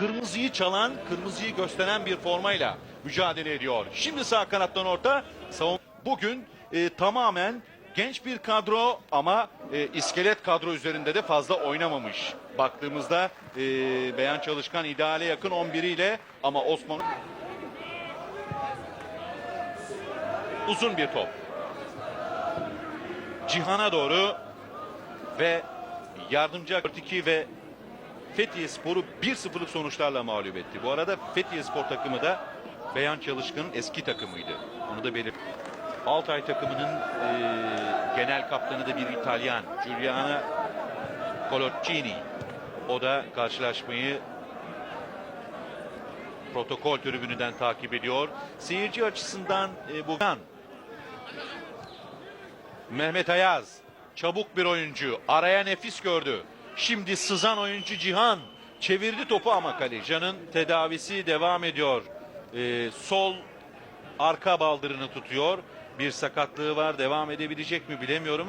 kırmızıyı çalan, kırmızıyı gösteren bir formayla mücadele ediyor. Şimdi sağ kanattan orta savun. Bugün e, tamamen genç bir kadro ama e, iskelet kadro üzerinde de fazla oynamamış. Baktığımızda e, Beyan Çalışkan ideale yakın 11'iyle ama Osman uzun bir top. Cihan'a doğru ve yardımcı 4-2 ve Fethiye Spor'u 1-0'lık sonuçlarla mağlup etti. Bu arada Fethiye Spor takımı da Beyan Çalışkan'ın eski takımıydı. Onu da belir. Altay takımının e, genel kaptanı da bir İtalyan. Giuliano Coloccini. O da karşılaşmayı protokol tribününden takip ediyor. Seyirci açısından e, bu Mehmet Ayaz çabuk bir oyuncu araya nefis gördü. Şimdi sızan oyuncu Cihan çevirdi topu ama Kalecan'ın tedavisi devam ediyor. Ee, sol arka baldırını tutuyor. Bir sakatlığı var devam edebilecek mi bilemiyorum ama